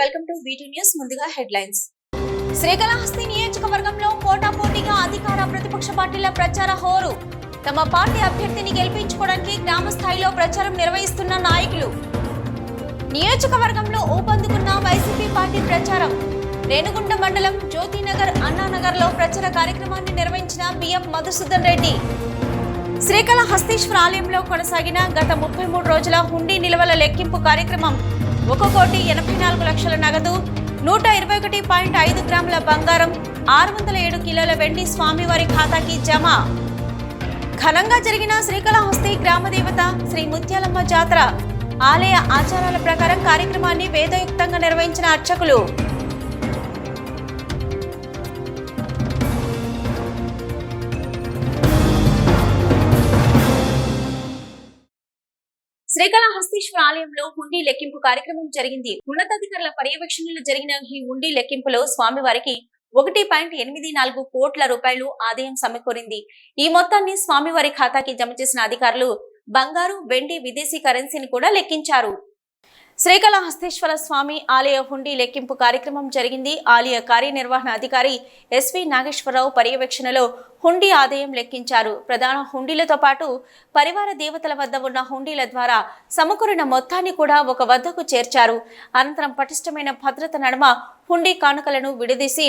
Welcome to VT news ముందుగా headlines Srikalahasti నియోజకవర్గంలో పోటాపోటీగా అధికార ప్రతిపక్ష పార్టీల ప్రచార హోరు. తమ పార్టీ అభ్యర్థిని గెలిపించుకోవడానికి గ్రామ స్థాయిలో ప్రచారం నిర్వహిస్తున్న నాయకులు. నియోజకవర్గంలో ఊపందుకున్న వైసీపీ పార్టీ ప్రచారం. రేణుగుంట మండలం జ్యోతినగర్ అన్నానగర్లో ప్రచార కార్యక్రమాన్ని నిర్వహించిన బిఎం మధుసూదన్ రెడ్డి. శ్రీకాళహస్తీశ్వర ఆలయంలో కొనసాగిన గత ముప్పై మూడు రోజుల హుండీ నిల్వల లెక్కింపు కార్యక్రమం. ఒక కోటి ఎనభై నాలుగు లక్షల నగదు నూట ఇరవై ఒకటి పాయింట్ ఐదు గ్రాముల బంగారం ఆరు వందల ఏడు కిలోల వెండి స్వామివారి ఖాతాకి జమ. ఘనంగా జరిగిన శ్రీకాళహస్తి గ్రామదేవత శ్రీ ముత్యాలమ్మ జాతర. ఆలయ ఆచారాల ప్రకారం కార్యక్రమాన్ని వేదయుక్తంగా నిర్వహించిన అర్చకులు శ్రీకాళహస్తీశ్వర ఆలయంలో హుండీ లెక్కింపు కార్యక్రమం జరిగింది. ఉన్నతాధికారుల పర్యవేక్షణలో జరిగిన ఈ హుండీ లెక్కింపులో స్వామివారికి ఒకటి పాయింట్ ఎనిమిది నాలుగు కోట్ల రూపాయలు ఆదాయం సమకూరింది. ఈ మొత్తాన్ని స్వామివారి ఖాతాకి జమ చేసిన అధికారులు బంగారు వెండి విదేశీ కరెన్సీని కూడా లెక్కించారు. శ్రీకాళహస్తీశ్వర స్వామి ఆలయ హుండీ లెక్కింపు కార్యక్రమం జరిగింది. ఆలయ కార్యనిర్వహణ అధికారి ఎస్వి నాగేశ్వరరావు పర్యవేక్షణలో హుండీ ఆదాయం లెక్కించారు. ప్రధాన హుండీలతో పాటు పరివార దేవతల వద్ద ఉన్న హుండీల ద్వారా సమకూరిన మొత్తాన్ని కూడా ఒక వద్దకు చేర్చారు. అనంతరం పటిష్టమైన భద్రత నడుమ హుండీ కానుకలను విడదీసి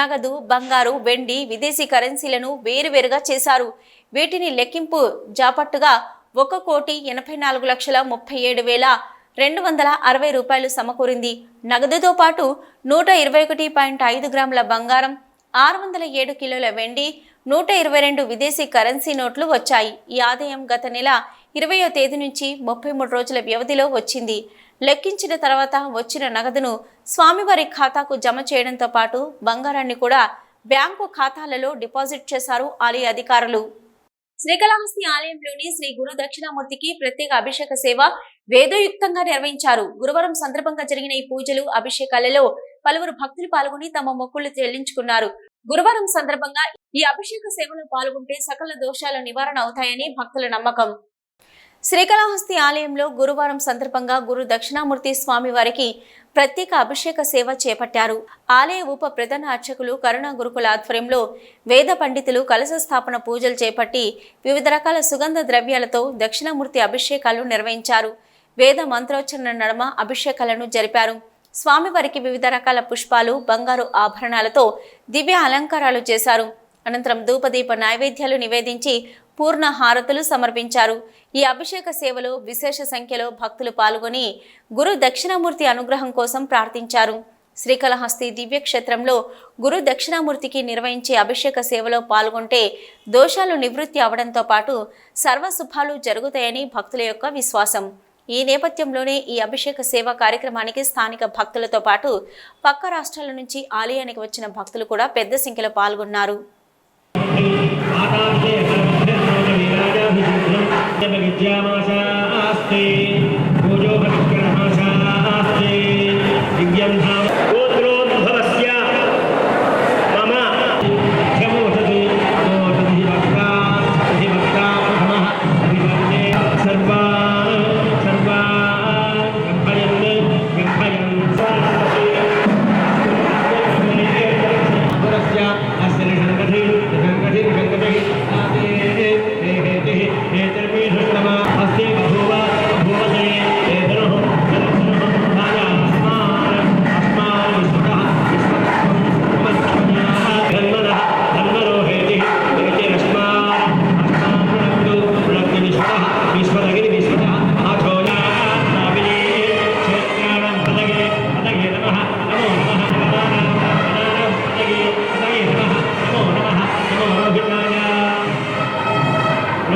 నగదు బంగారు వెండి విదేశీ కరెన్సీలను వేరువేరుగా చేశారు. వీటిని లెక్కింపు జాపట్టుగా ఒక కోటి ఎనభై నాలుగు లక్షల ముప్పై ఏడు వేల రెండు వందల అరవై రూపాయలు సమకూరింది. నగదుతో పాటు నూట ఇరవై ఒకటి పాయింట్ ఐదు గ్రాముల బంగారం ఆరు వందల ఏడు కిలోల వెండి నూట ఇరవై రెండు విదేశీ కరెన్సీ నోట్లు వచ్చాయి. ఈ ఆదాయం గత నెల ఇరవయో తేదీ నుంచి ముప్పై మూడు రోజుల వ్యవధిలో వచ్చింది. లెక్కించిన తర్వాత వచ్చిన నగదును స్వామివారి ఖాతాకు జమ చేయడంతో పాటు బంగారాన్ని కూడా బ్యాంకు ఖాతాలలో డిపాజిట్ చేశారు ఆలయ అధికారులు. శ్రీకాళహస్తి ఆలయంలోని శ్రీ గురు దక్షిణామూర్తికి ప్రత్యేక అభిషేక సేవ వేదోయుక్తంగా నిర్వహించారు. గురువారం సందర్భంగా జరిగిన ఈ పూజలు అభిషేకాలలో పలువురు భక్తులు పాల్గొని తమ మొక్కులు చెల్లించుకున్నారు. గురువారం సందర్భంగా ఈ అభిషేక సేవలో పాల్గొంటే సకల దోషాల నివారణ అవుతాయని భక్తుల నమ్మకం. శ్రీకాళహస్తి ఆలయంలో గురువారం సందర్భంగా గురు దక్షిణామూర్తి స్వామి వారికి ప్రత్యేక అభిషేక సేవ చేపట్టారు. ఆలయ ఉప ప్రధాన అర్చకులు కరుణా గురుకుల ఆధ్వర్యంలో వేద పండితులు కలశ స్థాపన పూజలు చేపట్టి వివిధ రకాల సుగంధ ద్రవ్యాలతో దక్షిణామూర్తి అభిషేకాలు నిర్వహించారు. వేద మంత్రోచ్చరణ నడమ అభిషేకాలను జరిపారు. స్వామివారికి వివిధ రకాల పుష్పాలు బంగారు ఆభరణాలతో దివ్య అలంకారాలు చేశారు. అనంతరం ధూపదీప నైవేద్యాలు నివేదించి పూర్ణ హారతులు సమర్పించారు. ఈ అభిషేక సేవలో విశేష సంఖ్యలో భక్తులు పాల్గొని గురు దక్షిణామూర్తి అనుగ్రహం కోసం ప్రార్థించారు. శ్రీకాళహస్తి దివ్యక్షేత్రంలో గురు దక్షిణామూర్తికి నిర్వహించే అభిషేక సేవలో పాల్గొంటే దోషాలు నివృత్తి అవడంతో పాటు సర్వశుభాలు జరుగుతాయని భక్తుల యొక్క విశ్వాసం. ఈ నేపథ్యంలోనే ఈ అభిషేక సేవ కార్యక్రమానికి స్థానిక భక్తులతో పాటు పక్క రాష్ట్రాల నుంచి ఆలయానికి వచ్చిన భక్తులు కూడా పెద్ద సంఖ్యలో పాల్గొన్నారు. విద్యామాసాస్తే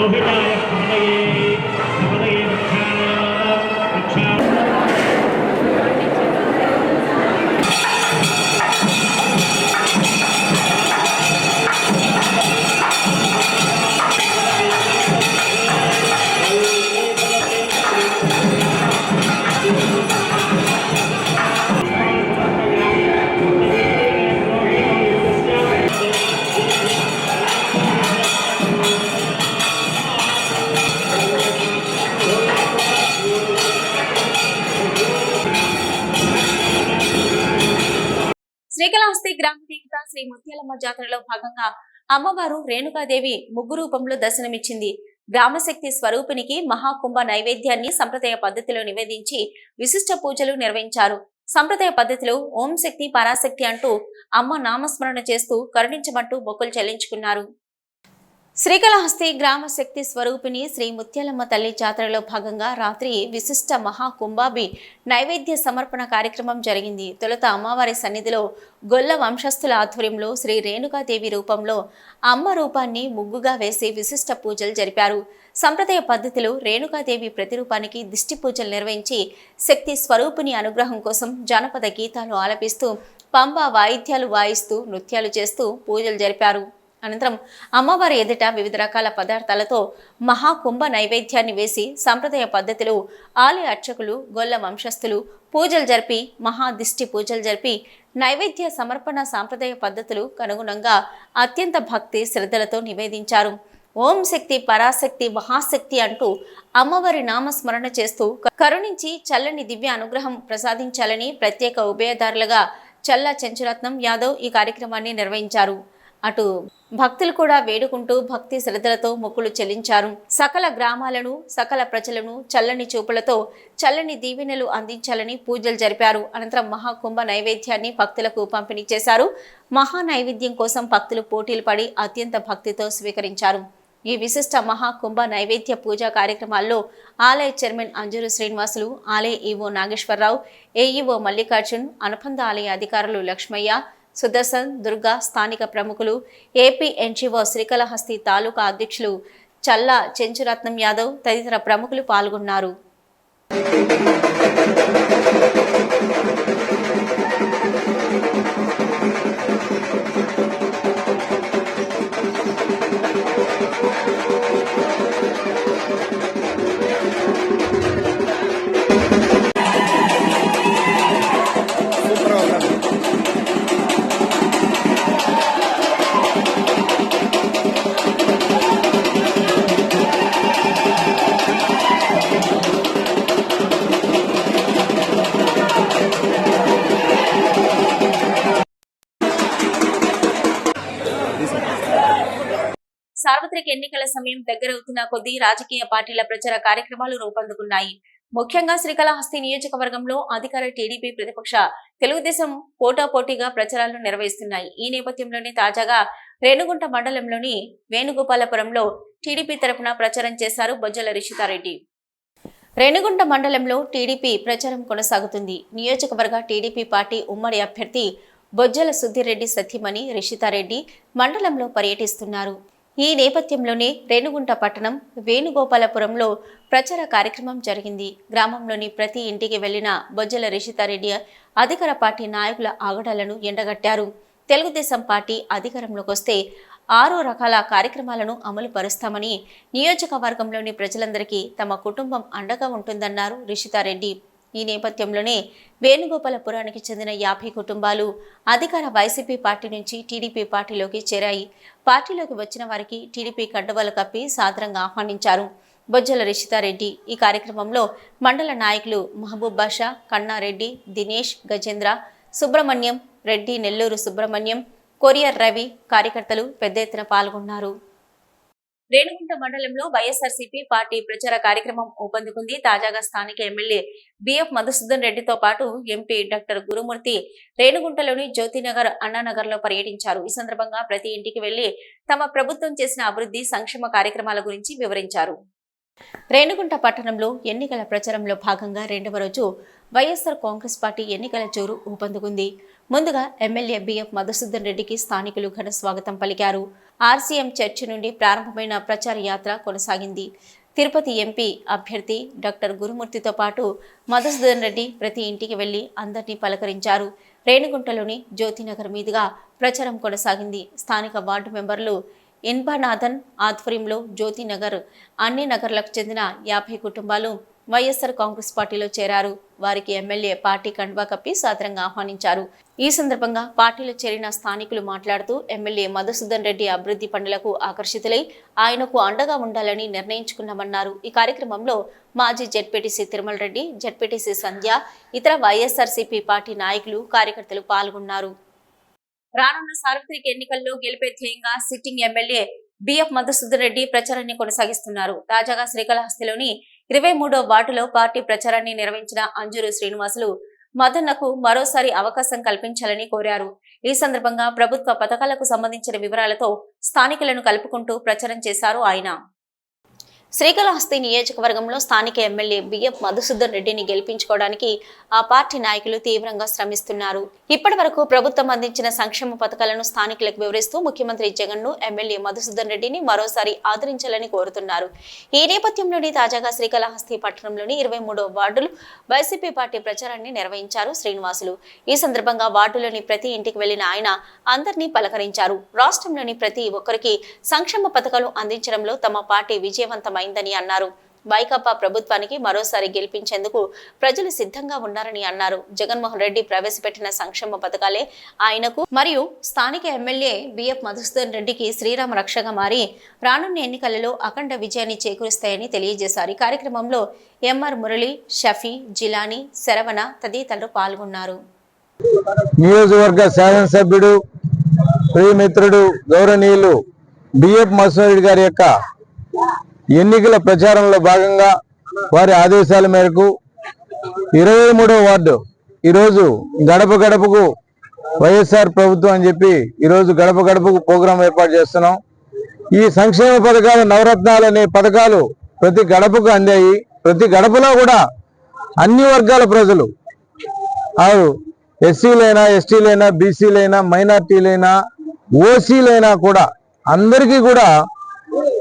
অভিমান రూపంగా అమ్మవారు రేణుకాదేవి ముగ్గు రూపంలో దర్శనమిచ్చింది. గ్రామశక్తి స్వరూపినికి మహాకుంభ నైవేద్యాన్ని సంప్రదాయ పద్ధతిలో నివేదించి విశిష్ట పూజలు నిర్వహించారు. సంప్రదాయ పద్ధతిలో ఓం శక్తి పరాశక్తి అంటూ అమ్మ నామస్మరణ చేస్తూ కరుణించమంటూ మొక్కులు చెల్లించుకున్నారు. శ్రీకాళహస్తి గ్రామ శక్తి స్వరూపిణి శ్రీ ముత్యాలమ్మ తల్లి జాతరలో భాగంగా రాత్రి విశిష్ట మహాకుంభాభి నైవేద్య సమర్పణ కార్యక్రమం జరిగింది. తొలుత అమ్మవారి సన్నిధిలో గొల్ల వంశస్థుల ఆధ్వర్యంలో శ్రీ రేణుకాదేవి రూపంలో అమ్మ రూపాన్ని ముగ్గుగా వేసి విశిష్ట పూజలు జరిపారు. సంప్రదాయ పద్ధతిలో రేణుకాదేవి ప్రతిరూపానికి దిష్టి పూజలు నిర్వహించి శక్తి స్వరూపిణి అనుగ్రహం కోసం జానపద గీతాలు ఆలపిస్తూ పంబ వాయిద్యాలు వాయిస్తూ నృత్యాలు చేస్తూ పూజలు జరిపారు. అనంతరం అమ్మవారి ఎదుట వివిధ రకాల పదార్థాలతో మహాకుంభ నైవేద్యాన్ని వేసి సంప్రదాయ పద్ధతిలో ఆలయ అర్చకులు గొల్ల వంశస్థులు పూజలు జరిపి మహాదిష్టి పూజలు జరిపి నైవేద్య సమర్పణ సాంప్రదాయ పద్ధతులు కనుగుణంగా అత్యంత భక్తి శ్రద్ధలతో నివేదించారు. ఓం శక్తి పరాశక్తి మహాశక్తి అంటూ అమ్మవారి నామస్మరణ చేస్తూ కరుణించి చల్లని దివ్య అనుగ్రహం ప్రసాదించాలని ప్రత్యేక ఉభయదారులుగా చల్ల చెంచురత్నం యాదవ్ ఈ కార్యక్రమాన్ని నిర్వహించారు. అటు భక్తులు కూడా వేడుకుంటూ భక్తి శ్రద్ధలతో మొక్కులు చెల్లించారు. సకల గ్రామాలను సకల ప్రజలను చల్లని చూపులతో చల్లని దీవెనలు అందించాలని పూజలు జరిపారు. అనంతరం మహాకుంభ నైవేద్యాన్ని భక్తులకు పంపిణీ చేశారు. మహా నైవేద్యం కోసం భక్తులు పోటీలు పడి అత్యంత భక్తితో స్వీకరించారు. ఈ విశిష్ట మహాకుంభ నైవేద్య పూజా కార్యక్రమాల్లో ఆలయ చైర్మన్ అంజూరు శ్రీనివాసులు ఆలయ ఈవో నాగేశ్వరరావు ఏఈఓ మల్లికార్జున్ అనుబంధ ఆలయ అధికారులు లక్ష్మయ్య సుదర్శన్ దుర్గా స్థానిక ప్రముఖులు ఏపీ ఎన్జీఓ శ్రీకాళహస్తి తాలూకా అధ్యక్షులు చల్లా చెంచురత్నం యాదవ్ తదితర ప్రముఖులు పాల్గొన్నారు. సార్వత్రిక ఎన్నికల సమయం దగ్గరవుతున్న కొద్దీ రాజకీయ పార్టీల ప్రచార కార్యక్రమాలు రూపొందుకున్నాయి. ముఖ్యంగా శ్రీకాళహస్తి నియోజకవర్గంలో అధికార టీడీపీ ప్రతిపక్ష తెలుగుదేశం పోటాపోటీగా ప్రచారాలు నిర్వహిస్తున్నాయి. ఈ నేపథ్యంలోనే తాజాగా రేణుగుంట మండలంలోని వేణుగోపాలపురంలో టీడీపీ తరఫున ప్రచారం చేశారు బొజ్జల రిషితారెడ్డి. రేణుగుంట మండలంలో టీడీపీ ప్రచారం కొనసాగుతుంది. నియోజకవర్గ టీడీపీ పార్టీ ఉమ్మడి అభ్యర్థి బొజ్జల సుధీరెడ్డి సత్యమణి రిషితారెడ్డి మండలంలో పర్యటిస్తున్నారు. ఈ నేపథ్యంలోనే రేణుగుంట పట్టణం వేణుగోపాలపురంలో ప్రచార కార్యక్రమం జరిగింది. గ్రామంలోని ప్రతి ఇంటికి వెళ్ళిన బొజ్జల రిషితారెడ్డి అధికార పార్టీ నాయకుల ఆగడాలను ఎండగట్టారు. తెలుగుదేశం పార్టీ అధికారంలోకి వస్తే ఆరు రకాల కార్యక్రమాలను అమలు పరుస్తామని నియోజకవర్గంలోని ప్రజలందరికీ తమ కుటుంబం అండగా ఉంటుందన్నారు రిషితారెడ్డి. ఈ నేపథ్యంలోనే వేణుగోపాలపురానికి చెందిన యాభై కుటుంబాలు అధికార వైసీపీ పార్టీ నుంచి టీడీపీ పార్టీలోకి చేరాయి. పార్టీలోకి వచ్చిన వారికి టీడీపీ కండువాలు కప్పి సాదరంగా ఆహ్వానించారు. బొజ్జల రిషితారెడ్డి ఈ కార్యక్రమంలో మండల నాయకులు మహబూబ్ బాషా కన్నారెడ్డి దినేష్ గజేంద్ర సుబ్రహ్మణ్యం రెడ్డి నెల్లూరు సుబ్రహ్మణ్యం కొరియర్ రవి కార్యకర్తలు పెద్ద ఎత్తున పాల్గొన్నారు. రేణుగుంట మండలంలో వైఎస్ఆర్సీపీ పార్టీ ప్రచార కార్యక్రమం ఊపందుకుంది. తాజాగా స్థానిక ఎమ్మెల్యే బిఎఫ్ మధుసూదన్ రెడ్డితో పాటు ఎంపీ డాక్టర్ గురుమూర్తి రేణుగుంటలోని జ్యోతినగర్ అన్నానగర్లో పర్యటించారు. ఈ సందర్భంగా ప్రతి ఇంటికి వెళ్ళి తమ ప్రభుత్వం చేసిన అభివృద్ధి సంక్షేమ కార్యక్రమాల గురించి వివరించారు. రేణుగుంట పట్టణంలో ఎన్నికల ప్రచారంలో భాగంగా రెండవ రోజు వైఎస్ఆర్ కాంగ్రెస్ పార్టీ ఎన్నికల జోరు ఊపందుకుంది. ముందుగా ఎమ్మెల్యే బిఎఫ్ మధుసూదన్ రెడ్డికి స్థానికులు ఘన స్వాగతం పలికారు. ఆర్సీఎం చర్చి నుండి ప్రారంభమైన ప్రచార యాత్ర కొనసాగింది. తిరుపతి ఎంపీ అభ్యర్థి డాక్టర్ గురుమూర్తితో పాటు మధుసూదన్ రెడ్డి ప్రతి ఇంటికి వెళ్ళి అందరినీ పలకరించారు. రేణుగుంటలోని జ్యోతినగర్ మీదుగా ప్రచారం కొనసాగింది. స్థానిక వార్డు మెంబర్లు ఇన్బానాథన్ ఆధ్వర్యంలో జ్యోతినగర్ అన్ని నగర్లకు చెందిన యాభై కుటుంబాలు వైఎస్ఆర్ కాంగ్రెస్ పార్టీలో చేరారు. వారికి ఎమ్మెల్యే పార్టీ కండువా కప్పి సాదరంగా ఆహ్వానించారు. ఈ సందర్భంగా పార్టీలో చేరిన స్థానికులు మాట్లాడుతూ ఎమ్మెల్యే మధుసూదన్ రెడ్డి అభివృద్ధి పనులకు ఆకర్షితులై ఆయనకు అండగా ఉండాలని నిర్ణయించుకున్నామన్నారు. ఈ కార్యక్రమంలో మాజీ జడ్పీటీసీ తిరుమల రెడ్డి జడ్పీటీసీ సంధ్య ఇతర వైఎస్ఆర్సీపీ పార్టీ నాయకులు కార్యకర్తలు పాల్గొన్నారు. రానున్న సార్వత్రిక ఎన్నికల్లో గెలిపే ధ్యేయంగా sitting MLA BF Madhusudan Reddy ప్రచారాన్ని కొనసాగిస్తున్నారు. తాజాగా శ్రీకాళహస్తిలోని ఇరవై మూడో వార్డులో పార్టీ ప్రచారాన్ని నిర్వహించిన అంజూరు శ్రీనివాసులు మదన్నకు మరోసారి అవకాశం కల్పించాలని కోరారు. ఈ సందర్భంగా ప్రభుత్వ పథకాలకు సంబంధించిన వివరాలతో స్థానికులను కలుపుకుంటూ ప్రచారం చేశారు ఆయన. శ్రీకాళహస్తి నియోజకవర్గంలో స్థానిక ఎమ్మెల్యే బిఎఫ్ మధుసూదన్ రెడ్డిని గెలిపించుకోవడానికి ఆ పార్టీ నాయకులు తీవ్రంగా శ్రమిస్తున్నారు. ఇప్పటి వరకు ప్రభుత్వం అందించిన సంక్షేమ పథకాలను స్థానికులకు వివరిస్తూ ముఖ్యమంత్రి జగన్ను ఎమ్మెల్యే మధుసూదన్ రెడ్డిని మరోసారి ఆదరించాలని కోరుతున్నారు. ఈ నేపథ్యంలోని తాజాగా శ్రీకాళహస్తి పట్టణంలోని ఇరవై మూడో వార్డులు వైసీపీ పార్టీ ప్రచారాన్ని నిర్వహించారు శ్రీనివాసులు. ఈ సందర్భంగా వార్డులోని ప్రతి ఇంటికి వెళ్ళిన ఆయన అందరినీ పలకరించారు. రాష్ట్రంలోని ప్రతి ఒక్కరికి సంక్షేమ పథకాలు అందించడంలో తమ పార్టీ విజయవంతమైందని అన్నారు. వైకాపా ప్రభుత్వానికి మరోసారి గెలిపించేందుకు ప్రజలు సిద్ధంగా ఉన్నారని అన్నారు. జగన్మోహన్ రెడ్డి ప్రవేశపెట్టిన సంక్షేమ పథకాలే ఆయనకు మరియు స్థానిక ఎమ్మెల్యే బిఎఫ్ మధుసూదన్ రెడ్డికి శ్రీరామ రక్షగా మారి రానున్న ఎన్నికలలో అఖండ విజయాన్ని చేకూరుస్తాయని తెలియజేశారు. ఈ కార్యక్రమంలో ఎంఆర్ మురళి షఫీ జిలానీ శరవణ తదితరులు పాల్గొన్నారు. నియోజకవర్గ శాసనసభ్యుడు ప్రియమిత్రుడు గౌరవనీయులు బిఎఫ్ మసూరెడ్డి గారి యొక్క ఎన్నికల ప్రచారంలో భాగంగా వారి ఆదేశాల మేరకు ఇరవై మూడో వార్డు ఈరోజు గడప గడపకు వైఎస్ఆర్ ప్రభుత్వం అని చెప్పి ఈరోజు గడప గడపకు ప్రోగ్రాం ఏర్పాటు చేస్తున్నాం. ఈ సంక్షేమ పథకాలు నవరత్నాలు అనే పథకాలు ప్రతి గడపకు అందాయి. ప్రతి గడపలో కూడా అన్ని వర్గాల ప్రజలు వారు ఎస్సీలైనా ఎస్టీలైనా బీసీలైనా మైనార్టీలైనా ఓసీలైనా కూడా అందరికీ కూడా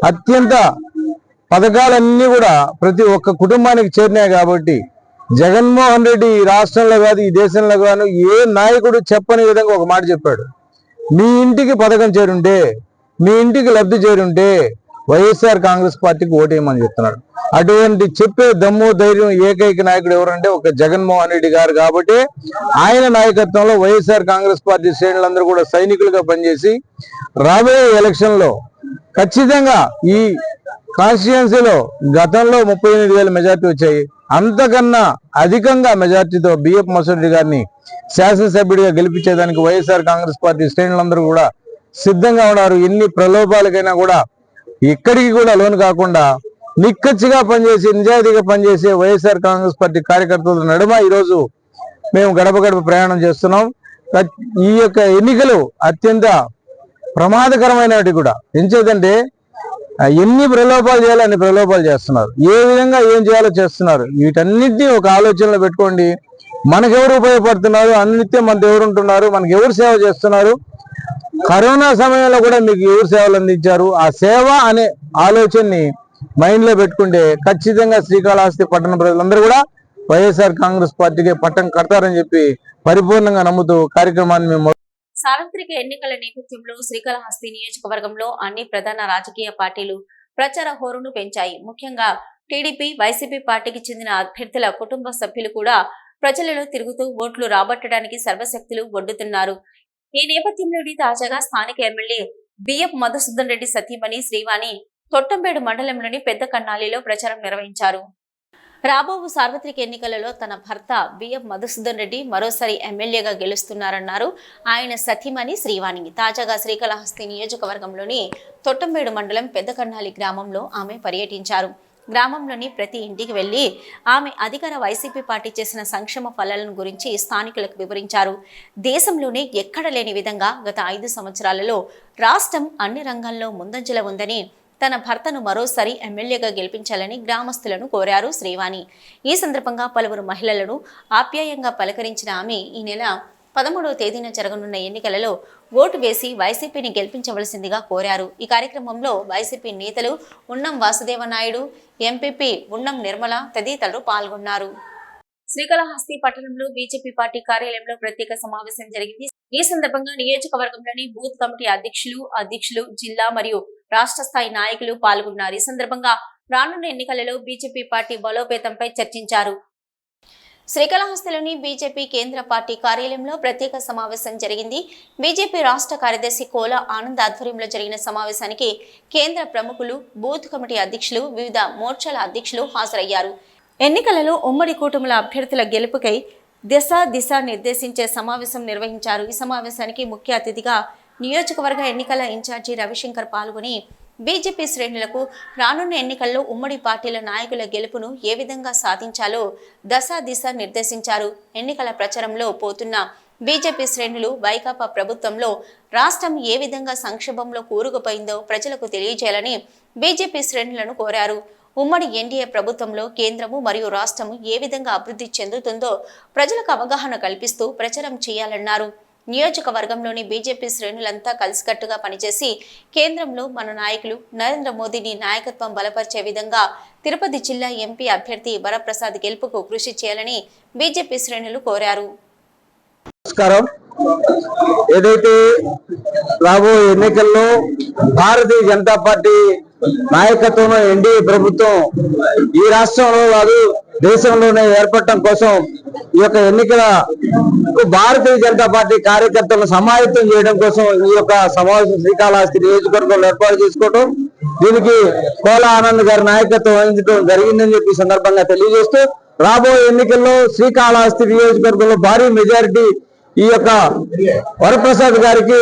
అత్యంత పథకాలన్నీ కూడా ప్రతి ఒక్క కుటుంబానికి చేరినాయి కాబట్టి జగన్మోహన్ రెడ్డి ఈ రాష్ట్రంలో కాదు ఈ దేశంలో కాదు ఏ నాయకుడు చెప్పని విధంగా ఒక మాట చెప్పాడు. మీ ఇంటికి పథకం చేరుంటే మీ ఇంటికి లబ్ధి చేరుంటే వైఎస్ఆర్ కాంగ్రెస్ పార్టీకి ఓటేయమని చెప్తున్నాడు. అటువంటి చెప్పే దమ్ము ధైర్యం ఏకైక నాయకుడు ఎవరంటే ఒక జగన్మోహన్ రెడ్డి గారు కాబట్టి ఆయన నాయకత్వంలో వైఎస్ఆర్ కాంగ్రెస్ పార్టీ శ్రేణులందరూ కూడా సైనికులుగా పనిచేసి రాబోయే ఎలక్షన్లో ఖచ్చితంగా ఈ కాన్స్టిట్యున్సీలో గతంలో ముప్పై ఎనిమిది వేల మెజార్టీ వచ్చాయి. అంతకన్నా అధికంగా మెజార్టీతో బిఎఫ్ మసూరెడ్డి గారిని శాసనసభ్యుడిగా గెలిపించేదానికి వైఎస్ఆర్ కాంగ్రెస్ పార్టీ శ్రేణులందరూ కూడా సిద్ధంగా ఉన్నారు. ఎన్ని ప్రలోభాలకైనా కూడా ఎక్కడికి కూడా లోను కాకుండా నిక్కచ్చిగా పనిచేసి నిజాయితీగా పనిచేసే వైఎస్ఆర్ కాంగ్రెస్ పార్టీ కార్యకర్తల నడుమ ఈరోజు మేము గడప గడప ప్రయాణం చేస్తున్నాం. ఈ యొక్క ఎన్నికలు అత్యంత ప్రమాదకరమైనవి కూడా. ఎంచేదంటే ఎన్ని ప్రలోభాలు చేయాలో అన్ని ప్రలోభాలు చేస్తున్నారు. ఏ విధంగా ఏం చేయాలో చేస్తున్నారు. వీటన్నిటినీ ఒక ఆలోచనలో పెట్టుకోండి. మనకెవరు ఉపయోగపడుతున్నారు? అన్నిత్యం మనకు ఎవరు ఉంటున్నారు. మనకి ఎవరు సేవ చేస్తున్నారు? కరోనా సమయంలో కూడా మీకు ఎవరు సేవలు అందించారు? ఆ సేవ అనే ఆలోచనని మైండ్లో పెట్టుకుంటే ఖచ్చితంగా శ్రీకాళహస్తి పట్టణ ప్రజలందరూ కూడా వైఎస్ఆర్ కాంగ్రెస్ పార్టీకి పట్టం కడతారని చెప్పి పరిపూర్ణంగా నమ్ముతూ కార్యక్రమాన్ని మేము సార్వత్రిక ఎన్నికల నేపథ్యంలో శ్రీకాళహస్తి నియోజకవర్గంలో అన్ని ప్రధాన రాజకీయ పార్టీలు ప్రచార హోరును పెంచాయి. ముఖ్యంగా టీడీపీ వైసీపీ పార్టీకి చెందిన అభ్యర్థుల కుటుంబ సభ్యులు కూడా ప్రజలలో తిరుగుతూ ఓట్లు రాబట్టడానికి సర్వశక్తులు ఒడ్డుతున్నారు. ఈ నేపథ్యంలోని తాజాగా స్థానిక ఎమ్మెల్యే బిఎఫ్ మధుసూదన్ రెడ్డి సతీమణి శ్రీవాణి తొట్టంబేడు మండలంలోని పెద్ద కన్నాలిలో ప్రచారం నిర్వహించారు. రాబోవు సార్వత్రిక ఎన్నికలలో తన భర్త బిఎం మధుసూదన్ రెడ్డి మరోసారి ఎమ్మెల్యేగా గెలుస్తున్నారన్నారు. ఆయన సతీమణి శ్రీవాణి. తాజాగా శ్రీకాళహస్తి నియోజకవర్గంలోని తొట్టంబేడు మండలం పెద్దకన్నాలి గ్రామంలో ఆమె పర్యటించారు. గ్రామంలోని ప్రతి ఇంటికి వెళ్ళి ఆమె అధికార వైసీపీ పార్టీ చేసిన సంక్షేమ ఫలాలను గురించి స్థానికులకు వివరించారు. దేశంలోనే ఎక్కడ లేని విధంగా గత ఐదు సంవత్సరాలలో రాష్ట్రం అన్ని రంగాల్లో ముందంజల ఉందని తన భర్తను మరోసారి ఎమ్మెల్యేగా గెలిపించాలని గ్రామస్తులను కోరారు శ్రీవాణి. ఈ సందర్భంగా పలువురు మహిళలను ఆప్యాయంగా పలకరించిన ఆమె ఈ నెల పదమూడవ తేదీన జరగనున్న ఎన్నికలలో ఓటు వేసి వైసీపీని గెలిపించవలసిందిగా కోరారు. ఈ కార్యక్రమంలో వైసీపీ నేతలు ఉన్నం వాసుదేవ నాయుడు ఎంపీపీ ఉన్నం నిర్మల తదితరులు పాల్గొన్నారు. శ్రీకాళహస్తి పట్టణంలో బీజేపీ పార్టీ కార్యాలయంలో ప్రత్యేక సమావేశం జరిగింది. ఈ సందర్భంగా నియోజకవర్గంలోని బూత్ కమిటీ అధ్యక్షులు అధ్యక్షులు జిల్లా మరియు రాష్ట్ర స్థాయి నాయకులు పాల్గొన్నారు. ఈ సందర్భంగా రానున్న ఎన్నికలలో బీజేపీ పార్టీ బలోపేతంపై చర్చించారు. శ్రీకాళహస్తిలోని బీజేపీ కేంద్ర పార్టీ కార్యాలయంలో ప్రత్యేక సమావేశం జరిగింది. బీజేపీ రాష్ట్ర కార్యదర్శి కోల ఆనంద్ ఆధ్వర్యంలో జరిగిన సమావేశానికి కేంద్ర ప్రముఖులు బూత్ కమిటీ అధ్యక్షులు వివిధ మోర్చాల అధ్యక్షులు హాజరయ్యారు. ఎన్నికలలో ఉమ్మడి కూటముల అభ్యర్థుల గెలుపుకై దిశ దిశ నిర్దేశించే సమావేశం నిర్వహించారు. ఈ సమావేశానికి ముఖ్య అతిథిగా నియోజకవర్గ ఎన్నికల ఇన్ఛార్జి రవిశంకర్ పాల్గొని బీజేపీ శ్రేణులకు రానున్న ఎన్నికల్లో ఉమ్మడి పార్టీల నాయకుల గెలుపును ఏ విధంగా సాధించాలో దశ దిశ నిర్దేశించారు. ఎన్నికల ప్రచారంలో పోతున్న బీజేపీ శ్రేణులు వైకాపా ప్రభుత్వంలో రాష్ట్రం ఏ విధంగా సంక్షోభంలో కూరుకుపోయిందో ప్రజలకు తెలియజేయాలని బీజేపీ శ్రేణులను కోరారు. ఉమ్మడి ఎన్డీఏ ప్రభుత్వంలో కేంద్రము మరియు రాష్ట్రము ఏ విధంగా అభివృద్ధి చెందుతుందో ప్రజలకు అవగాహన కల్పిస్తూ ప్రచారం చేయాలన్నారు. నియోజకవర్గంలోని బీజేపీ శ్రేణులంతా కలిసికట్టుగా పనిచేసి కేంద్రంలో మన నాయకులు నరేంద్ర మోదీని నాయకత్వం బలపరిచే విధంగా తిరుపతి జిల్లా ఎంపీ అభ్యర్థి వరప్రసాద్ గెలుపుకు కృషి చేయాలని బీజేపీ శ్రేణులు కోరారు. నమస్కారం. ఏదైతే రాబోయే ఎన్నికల్లో భారతీయ జనతా పార్టీ నాయకత్వంలో ఎన్డీఏ ప్రభుత్వం ఈ రాష్ట్రంలో కాదు దేశంలోనే ఏర్పడటం కోసం ఈ యొక్క ఎన్నికల భారతీయ జనతా పార్టీ కార్యకర్తలను సమాయత్తం చేయడం కోసం ఈ యొక్క సమావేశం శ్రీకాళహస్తి నియోజకవర్గంలో ఏర్పాటు చేసుకోవడం దీనికి కోల ఆనంద్ గారి నాయకత్వం వహించడం జరిగిందని చెప్పి సందర్భంగా తెలియజేస్తూ రాబోయే ఎన్నికల్లో శ్రీకాళహస్తి నియోజకవర్గంలో భారీ మెజారిటీ ఈ యొక్క వరప్రసాద్ గారికి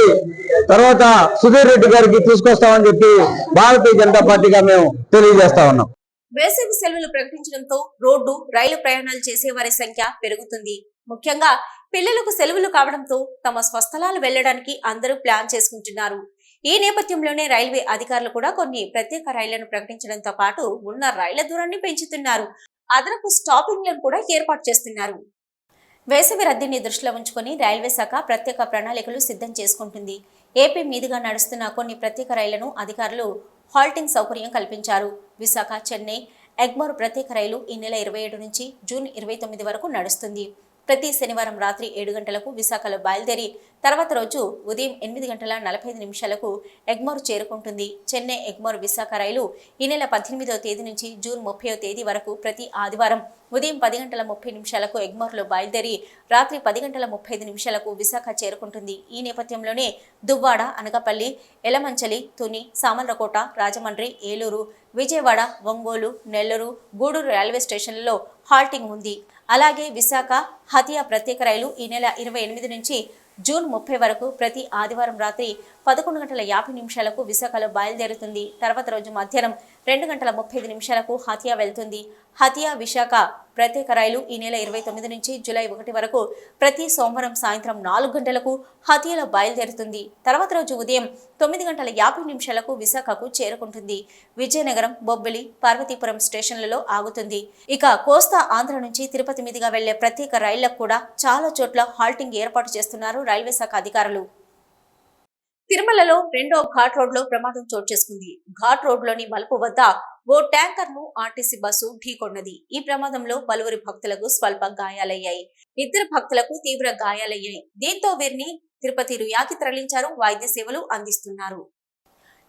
తర్వాత సుధీర్ రెడ్డి గారికి తీసుకొస్తామని చెప్పి భారతీయ జనతా పార్టీగా మేము తెలియజేస్తా ఉన్నాం. వేసవి సెలవులు ప్రకటించడంతో రోడ్డు రైలు ప్రయాణాలు చేసే వారి సంఖ్య పెరుగుతుంది. ముఖ్యంగా పిల్లలకు సెలవులు కావడంతో తమ స్వస్థలాలు వెళ్ళడానికి అందరూ ప్లాన్ చేసుకుంటున్నారు. ఈ నేపథ్యంలోనే రైల్వే అధికారులు కూడా కొన్ని ప్రత్యేక రైళ్ళను ప్రకటించడంతో పాటు ఉన్న రైళ్ళ దూరాన్ని పెంచుతున్నారు. అదనపు స్టాపింగ్లను కూడా ఏర్పాటు చేస్తున్నారు. వేసవి రద్దీని దృష్టిలో ఉంచుకొని రైల్వే శాఖ ప్రత్యేక ప్రణాళికలు సిద్ధం చేసుకుంటుంది. ఏపీ మీదుగా నడుస్తున్న కొన్ని ప్రత్యేక రైళ్ళను అధికారులు హాల్టింగ్ సౌకర్యం కల్పించారు. విశాఖ చెన్నై ఎగ్మోర్ ప్రత్యేక రైలు ఈ నెల ఇరవై ఏడు నుంచి జూన్ ఇరవై తొమ్మిది వరకు నడుస్తుంది. ప్రతి శనివారం రాత్రి ఏడు గంటలకు విశాఖలో బయలుదేరి తర్వాత రోజు ఉదయం ఎనిమిది గంటల నలభై ఐదు నిమిషాలకు ఎగ్మోర్ చేరుకుంటుంది. చెన్నై ఎగ్మోర్ విశాఖ రైలు ఈ నెల పద్దెనిమిదవ తేదీ నుంచి జూన్ ముప్పైవ తేదీ వరకు ప్రతి ఆదివారం ఉదయం పది గంటల ముప్పై నిమిషాలకు ఎగ్మోర్లో బయలుదేరి రాత్రి పది గంటల ముప్పై ఐదు నిమిషాలకు విశాఖ చేరుకుంటుంది. ఈ నేపథ్యంలోనే దువ్వాడ అనగపల్లి ఎలమంచలి తుని సామర్లకోట రాజమండ్రి ఏలూరు విజయవాడ ఒంగోలు నెల్లూరు గూడూరు రైల్వే స్టేషన్లలో హాల్టింగ్ ఉంది. అలాగే విశాఖ హతియా ప్రత్యేక రైలు ఈ నెల ఇరవై ఎనిమిది నుంచి జూన్ ముప్పై వరకు ప్రతి ఆదివారం రాత్రి పదకొండు గంటల యాభై నిమిషాలకు విశాఖలో బయలుదేరుతుంది. తర్వాత రోజు మధ్యాహ్నం రెండు గంటల ముప్పై ఐదు నిమిషాలకు హతియా వెళ్తుంది. హతియా విశాఖ ప్రత్యేక రైలు ఈ నెల ఇరవై తొమ్మిది నుంచి జూలై ఒకటి వరకు ప్రతి సోమవారం సాయంత్రం నాలుగు గంటలకు హతియాలో బయలుదేరుతుంది. తర్వాత రోజు ఉదయం తొమ్మిది గంటల యాభై నిమిషాలకు విశాఖకు చేరుకుంటుంది. విజయనగరం బొబ్బిలి పార్వతీపురం స్టేషన్లలో ఆగుతుంది. ఇక కోస్తా ఆంధ్ర నుంచి తిరుపతి మీదుగా వెళ్ళే ప్రత్యేక రైళ్ళకు కూడా చాలా చోట్ల హాల్టింగ్ ఏర్పాటు చేస్తున్నారు రైల్వే శాఖ అధికారులు. తిరుమలలో రెండో ఘాట్ రోడ్లో ప్రమాదం చోటు చేసుకుంది. ఘాట్ రోడ్లోని మలుపు వద్ద ఓ ట్యాంకర్ను ఆర్టీసీ బస్సు ఢీకొన్నది ఈ ప్రమాదంలో పలువురి భక్తులకు స్వల్ప గాయాలయ్యాయి. ఇద్దరు భక్తులకు తీవ్ర గాయాలయ్యాయి. దీంతో వీరిని తిరుపతి రుయాకి తరలించారు. వైద్య సేవలు అందిస్తున్నారు.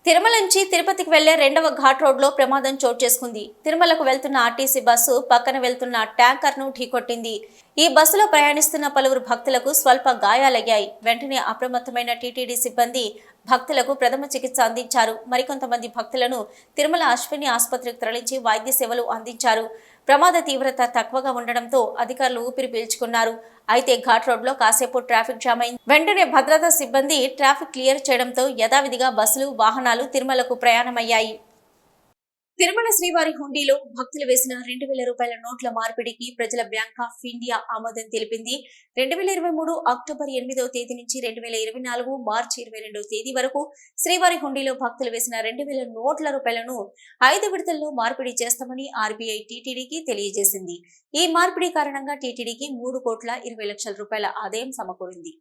తిరుమల నుంచి తిరుపతికి వెళ్ళే రెండవ ఘాట్ రోడ్లో ప్రమాదం చోటు చేసుకుంది. తిరుమలకు వెళ్తున్న ఆర్టీసీ బస్సు పక్కన వెళ్తున్న ట్యాంకర్ను ఢీకొట్టింది. ఈ బస్సులో ప్రయాణిస్తున్న పలువురు భక్తులకు స్వల్ప గాయాలయ్యాయి. వెంటనే అప్రమత్తమైన టీటీడీ సిబ్బంది భక్తులకు ప్రథమ చికిత్స అందించారు. మరికొంతమంది భక్తులను తిరుమల అశ్విని ఆసుపత్రికి తరలించి వైద్య సేవలు అందించారు. ప్రమాద తీవ్రత తక్కువగా ఉండడంతో అధికారులు ఊపిరి పీల్చుకున్నారు. అయితే ఘాట్ రోడ్లో కాసేపు ట్రాఫిక్ జామ్ అయింది. వెంటనే భద్రతా సిబ్బంది ట్రాఫిక్ క్లియర్ చేయడంతో యథావిధిగా బస్సులు వాహనాలు తిరుమలకు ప్రయాణమయ్యాయి. తిరుమల శ్రీవారి హుండీలో భక్తులు వేసిన రెండు వేల రూపాయల నోట్ల మార్పిడికి ప్రజల బ్యాంక్ ఆఫ్ ఇండియా ఆమోదం తెలిపింది. రెండు వేల ఇరవై మూడు అక్టోబర్ ఎనిమిదవ తేదీ నుంచి రెండు వేల ఇరవై నాలుగు మార్చి ఇరవై రెండవ తేదీ వరకు శ్రీవారి హుండీలో భక్తులు వేసిన రెండు వేల నోట్ల రూపాయలను ఐదు విడతల్లో మార్పిడి చేస్తామని ఆర్బీఐ టీటీడీకి తెలియజేసింది. ఈ మార్పిడి కారణంగా టీటీడీకి మూడు కోట్ల ఇరవై లక్షల రూపాయల ఆదాయం సమకూరింది.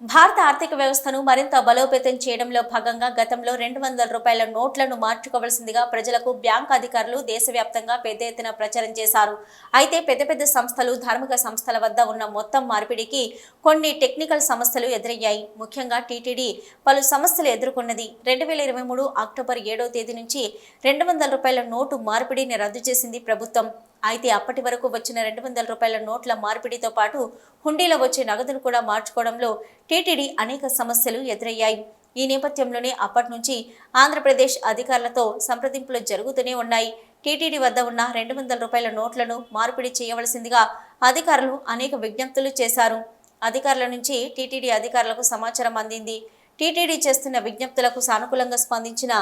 భారత ఆర్థిక వ్యవస్థను మరింత బలోపేతం చేయడంలో భాగంగా గతంలో రెండు వందల రూపాయల నోట్లను మార్చుకోవాల్సిందిగా ప్రజలకు బ్యాంక్ అధికారులు దేశవ్యాప్తంగా పెద్ద ఎత్తున ప్రచారం చేశారు. అయితే పెద్ద పెద్ద సంస్థలు ధార్మిక సంస్థల వద్ద ఉన్న మొత్తం మార్పిడికి కొన్ని టెక్నికల్ సమస్యలు ఎదురయ్యాయి. ముఖ్యంగా టీటీడీ పలు సమస్యలు ఎదుర్కొన్నది. రెండు వేల ఇరవై మూడు అక్టోబర్ ఏడవ తేదీ నుంచి రెండు వందల రూపాయల నోటు మార్పిడిని రద్దు చేసింది ప్రభుత్వం. అయితే అప్పటి వరకు వచ్చిన రెండు వందల రూపాయల నోట్ల మార్పిడితో పాటు హుండీలో వచ్చే నగదును కూడా మార్చుకోవడంలో టీటీడీ అనేక సమస్యలు ఎదురయ్యాయి. ఈ నేపథ్యంలోనే అప్పటి నుంచి ఆంధ్రప్రదేశ్ అధికారులతో సంప్రదింపులు జరుగుతూనే ఉన్నాయి. టీటీడీ వద్ద ఉన్న రెండు వందల రూపాయల నోట్లను మార్పిడి చేయవలసిందిగా అధికారులు అనేక విజ్ఞప్తులు చేశారు. అధికారుల నుంచి టీటీడీ అధికారులకు సమాచారం అందింది. టీటీడీ చేస్తున్న విజ్ఞప్తులకు సానుకూలంగా స్పందించిన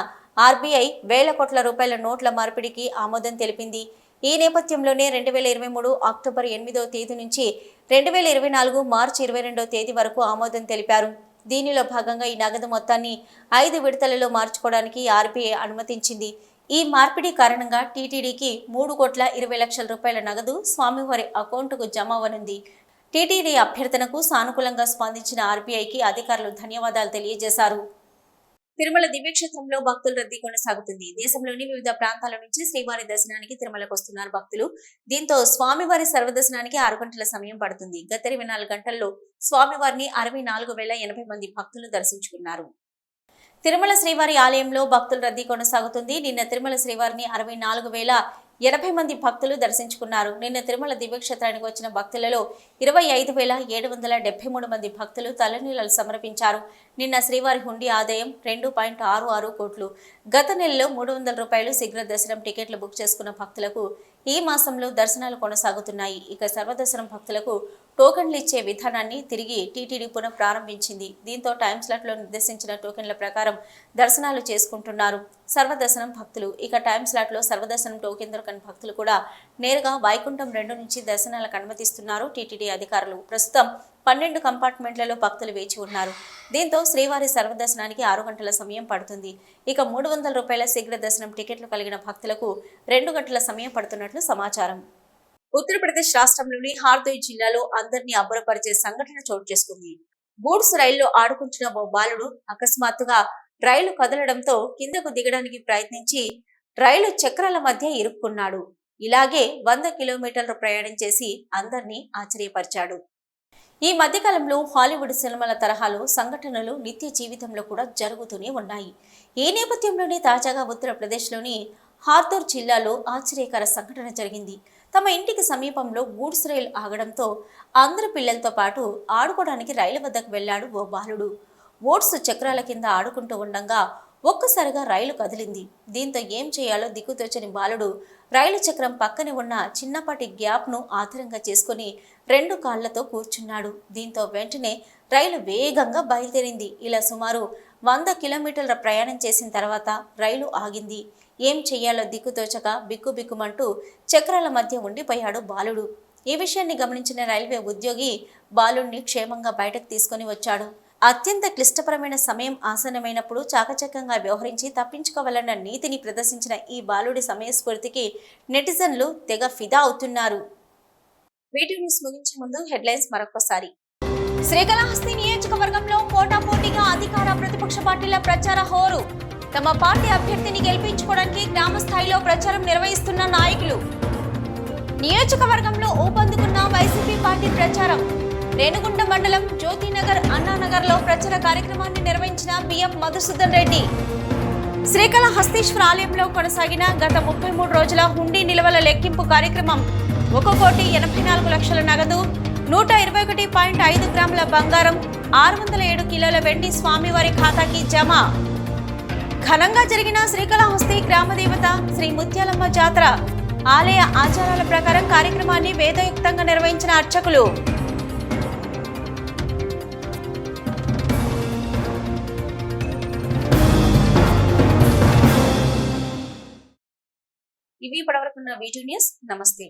ఆర్బీఐ వేల కోట్ల రూపాయల నోట్ల మార్పిడికి ఆమోదం తెలిపింది. ఈ నేపథ్యంలోనే రెండు వేల ఇరవై మూడు అక్టోబర్ ఎనిమిదో తేదీ నుంచి రెండు వేల ఇరవై నాలుగు మార్చి ఇరవై రెండో తేదీ వరకు ఆమోదం తెలిపారు. దీనిలో భాగంగా ఈ నగదు మొత్తాన్ని ఐదు విడతలలో మార్చుకోవడానికి ఆర్బీఐ అనుమతించింది. ఈ మార్పిడి కారణంగా టీటీడీకి మూడు కోట్ల ఇరవై లక్షల రూపాయల నగదు స్వామివారి అకౌంటుకు జమ అవనుంది. టీటీడీ అభ్యర్థనకు సానుకూలంగా స్పందించిన ఆర్బీఐకి అధికారులు ధన్యవాదాలు తెలియజేశారు. తిరుమల దివ్యక్షేత్రంలో భక్తుల రద్దీ కొనసాగుతుంది. దేశంలోని వివిధ ప్రాంతాల నుంచి శ్రీవారి దర్శనానికి తిరుమలకు వస్తున్నారు భక్తులు. దీంతో స్వామివారి సర్వదర్శనానికి ఆరు గంటల సమయం పడుతుంది. గత ఇరవై నాలుగు గంటల్లో స్వామివారిని అరవై నాలుగు వేల ఎనభై మంది భక్తులు దర్శించుకున్నారు. తిరుమల శ్రీవారి ఆలయంలో భక్తుల రద్దీ కొనసాగుతుంది. నిన్న తిరుమల శ్రీవారిని అరవై నాలుగు వేల ఎనభై మంది భక్తులు దర్శించుకున్నారు. నిన్న తిరుమల దివ్యక్షేత్రానికి వచ్చిన భక్తులలో ఇరవై ఐదు వేల ఏడు వందల డెబ్బై మూడు మంది భక్తులు తలనీలలు సమర్పించారు. నిన్న శ్రీవారి హుండీ ఆదాయం రెండు పాయింట్ ఆరు ఆరు కోట్లు. గత నెలలో మూడు వందల రూపాయలు శీఘ్ర దర్శనం టికెట్లు బుక్ చేసుకున్న భక్తులకు ఈ మాసంలో దర్శనాలు కొనసాగుతున్నాయి. ఇక సర్వదర్శనం భక్తులకు టోకెన్లు ఇచ్చే విధానాన్ని తిరిగి టీటీడీ పునః ప్రారంభించింది. దీంతో టైం స్లాట్లో నిర్దేశించిన టోకెన్ల ప్రకారం దర్శనాలు చేసుకుంటున్నారు. సర్వదర్శనం భక్తులు. ఇక టైం స్లాట్లో సర్వదర్శనం టోకెన్ దొరకని భక్తులు కూడా నేరుగా వైకుంఠం రెండు నుంచి దర్శనాలకు అనుమతిస్తున్నారు టీటీడీ అధికారులు. ప్రస్తుతం పన్నెండు కంపార్ట్మెంట్లలో భక్తులు వేచి ఉన్నారు. దీంతో శ్రీవారి సర్వదర్శనానికి ఆరు గంటల సమయం పడుతుంది. ఇక మూడు వందల రూపాయల శీఘ్ర దర్శనం టికెట్లు కలిగిన భక్తులకు రెండు గంటల సమయం పడుతున్నట్లు సమాచారం. ఉత్తరప్రదేశ్ రాష్ట్రంలోని హార్దోయ్ జిల్లాలో అందరినీ అబ్బురపరిచే సంఘటన చోటు చేసుకుంది. గూడ్స్ రైల్లో ఆడుకుంటున్న ఓ బాలుడు అకస్మాత్తుగా రైలు కదలడంతో కిందకు దిగడానికి ప్రయత్నించి రైలు చక్రాల మధ్య ఇరుక్కున్నాడు. ఇలాగే వంద కిలోమీటర్లు ప్రయాణం చేసి అందరినీ ఆశ్చర్యపరిచాడు. ఈ మధ్యకాలంలో హాలీవుడ్ సినిమాల తరహాలో సంఘటనలు నిత్య జీవితంలో కూడా జరుగుతూనే ఉన్నాయి. ఈ నేపథ్యంలోనే తాజాగా ఉత్తరప్రదేశ్లోని హార్దూర్ జిల్లాలో ఆశ్చర్యకర సంఘటన జరిగింది. తమ ఇంటికి సమీపంలో గూడ్స్ రైలు ఆగడంతో అందరి పిల్లలతో పాటు ఆడుకోవడానికి రైలు వద్దకు వెళ్ళాడు ఓ బాలుడు. ఓట్స్ చక్రాల కింద ఆడుకుంటూ ఉండగా ఒక్కసారిగా రైలు కదిలింది. దీంతో ఏం చేయాలో దిక్కుతోచని బాలుడు రైలు చక్రం పక్కనే ఉన్న చిన్నపాటి గ్యాప్ను ఆధారంగా చేసుకుని రెండు కాళ్ళతో కూర్చున్నాడు. దీంతో వెంటనే రైలు వేగంగా బయలుదేరింది. ఇలా సుమారు వంద కిలోమీటర్ల ప్రయాణం చేసిన తర్వాత రైలు ఆగింది. ఏం చెయ్యాలో దిక్కుతోచక బిక్కుబిక్కుమంటూ చక్రాల మధ్య ఉండిపోయాడు బాలుడు. ఈ విషయాన్ని గమనించిన రైల్వే ఉద్యోగి బాలుణ్ణి క్షేమంగా బయటకు తీసుకొని వచ్చాడు. అత్యంత క్లిష్టపరమైన సమయం ఆసనమైనప్పుడు చాకచక్యంగా వ్యవహరించి తప్పించుకోవాలన్న నీతిని ప్రదర్శించిన ఈ బాలుడి సమయస్ఫూర్తికి నెటిజన్లు తెగ ఫిదా అవుతున్నారు. వీడియో న్యూస్ ముగించే ముందు హెడ్లైన్స్ మరొకసారి శ్రీకాళహస్తి నియోజకవర్గంలో పోటాపోటీగా అధికార ప్రతిపక్ష పార్టీల ప్రచార హోరు. తమ పార్టీ అభ్యర్థిని గెలిపించుకోవడానికి గ్రామ స్థాయిలో ప్రచారం నిర్వహిస్తున్న నాయకులు. నియోజకవర్గంలో ఊపందుకున్న వైసీపీ పార్టీ ప్రచారం. రేణుగుంట మండలం జ్యోతినగర్ అన్నానగర్లో ప్రచార కార్యక్రమాన్ని నిర్వహించిన బిఎం మధుసూదన్ రెడ్డి. శ్రీకాళహస్తీశ్వర ఆలయంలో కొనసాగిన గత ముప్పై మూడు రోజుల హుండీ నిల్వల లెక్కింపు కార్యక్రమం ఒక కోటి ఎనభై నాలుగు లక్షల నగదు నూట ఇరవై ఒకటి పాయింట్ ఐదు గ్రాముల బంగారం ఆరు వందల ఏడు కిలోల వెండి స్వామివారి ఖాతాకి జమ. ఘనంగా జరిగిన శ్రీకాళహస్తి గ్రామదేవత శ్రీ ముత్యాలమ్మ జాతర ఆలయ ఆచారాల ప్రకారం కార్యక్రమాన్ని వేదయుక్తంగా నిర్వహించిన అర్చకులు. ఇవి ఇప్పటివరకున్న వీడియో న్యూస్. నమస్తే.